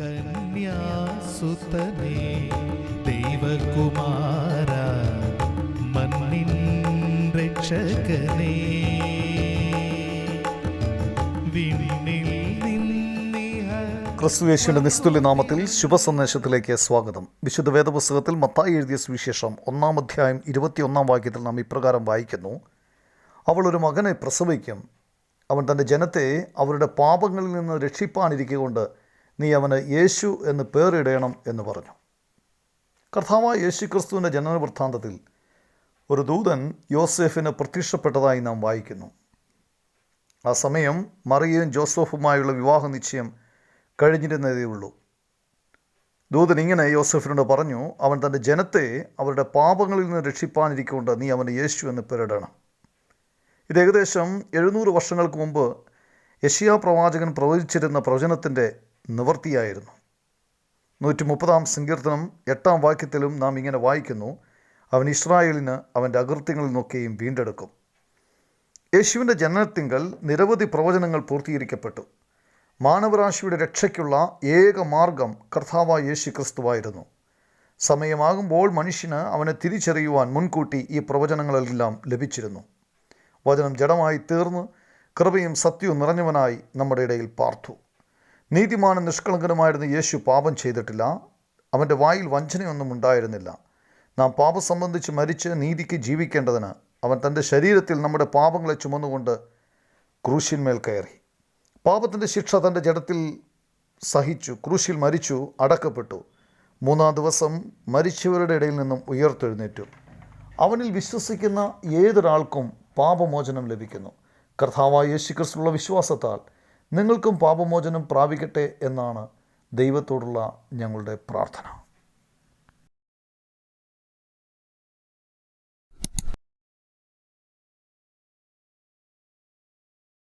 കന്യാസുതനേ ദൈവകുമാര മണ്ണിൻ രക്ഷകനേ. ക്രിസ്തുയേശുവിന്റെ നിസ്തുല്യ നാമത്തിൽ ശുഭസന്ദേശത്തിലേക്ക് സ്വാഗതം. വിശുദ്ധ വേദപുസ്തകത്തിൽ മത്തായി എഴുതിയ സുവിശേഷം ഒന്നാം അധ്യായം ഇരുപത്തിയൊന്നാം വാക്യത്തിൽ നാം ഇപ്രകാരം വായിക്കുന്നു. അവൾ ഒരു മകനെ പ്രസവിക്കും. അവൻ തന്റെ ജനത്തെ അവരുടെ പാപങ്ങളിൽ നിന്ന് രക്ഷിപ്പാനിരിക്കൊണ്ട് നീ അവന് യേശു എന്ന് പേറിടയണം എന്ന് പറഞ്ഞു. കർത്താവായ യേശു ക്രിസ്തുവിന്റെ ജനന വൃത്താന്തത്തിൽ ഒരു ദൂതൻ യോസെഫിന് പ്രത്യക്ഷപ്പെട്ടതായി നാം വായിക്കുന്നു. ആ സമയം മറിയയും ജോസഫുമായുള്ള വിവാഹ നിശ്ചയം കഴിഞ്ഞിരുന്നതേ ഉള്ളൂ. ദൂതൻ ഇങ്ങനെ യോസഫിനോട് പറഞ്ഞു അവൻ തന്റെ ജനത്തെ അവരുടെ പാപങ്ങളിൽ നിന്ന് രക്ഷിപ്പാനിരിക്കൊണ്ട് നീ അവന് യേശു എന്ന് പേരിടണം. ഇത് ഏകദേശം എഴുന്നൂറ് വർഷങ്ങൾക്ക് മുമ്പ് യഷിയ പ്രവാചകൻ പ്രവചിച്ചിരുന്ന പ്രവചനത്തിന്റെ നിവൃത്തിയായിരുന്നു നൂറ്റി മുപ്പതാം സങ്കീർത്തനം എട്ടാം വാക്യത്തിലും നാം ഇങ്ങനെ വായിക്കുന്നു അവൻ ഇസ്രായേലിന് അവന്റെ അകൃത്യങ്ങളിൽ നിന്നൊക്കെയും വീണ്ടെടുക്കും. യേശുവിന്റെ ജനനത്തിങ്കൽ നിരവധി പ്രവചനങ്ങൾ പൂർത്തീകരിക്കപ്പെട്ടു. മാനവരാശിയുടെ രക്ഷയ്ക്കുള്ള ഏക മാർഗം കർത്താവായ യേശു ക്രിസ്തുവായിരുന്നു സമയമാകുമ്പോൾ മനുഷ്യന് അവനെ തിരിച്ചറിയുവാൻ മുൻകൂട്ടി ഈ പ്രവചനങ്ങളെല്ലാം ലഭിച്ചിരുന്നു. വചനം ജഡമായി തീർന്ന് കൃപയും സത്യവും നിറഞ്ഞവനായി നമ്മുടെ ഇടയിൽ പാർത്തു. നീതിമാനും നിഷ്കളങ്കനുമായിരുന്ന യേശു പാപം ചെയ്തിട്ടില്ല. അവന്റെ വായിൽ വഞ്ചനയൊന്നും ഉണ്ടായിരുന്നില്ല. നാം പാപം സംബന്ധിച്ച് മരിച്ച് നീതിക്ക് ജീവിക്കേണ്ടതിന് അവൻ തന്റെ ശരീരത്തിൽ നമ്മുടെ പാപങ്ങളെ ചുമന്നുകൊണ്ട് ക്രൂശിന്മേൽ കയറി. പാപത്തിന്റെ ശിക്ഷ തന്റെ ജഡത്തിൽ സഹിച്ചു ക്രൂശിൽ മരിച്ചു അടക്കപ്പെട്ടു. മൂന്നാം ദിവസം മരിച്ചവരുടെ ഇടയിൽ നിന്നും ഉയർത്തെഴുന്നേറ്റു. അവനിൽ വിശ്വസിക്കുന്ന ഏതൊരാൾക്കും പാപമോചനം ലഭിക്കുന്നു. കർത്താവായ യേശുക്രിസ്തുള്ള വിശ്വാസത്താൽ നിങ്ങൾക്കും പാപമോചനം പ്രാപിക്കട്ടെ എന്നാണ് ദൈവത്തോടുള്ള ഞങ്ങളുടെ പ്രാർത്ഥന.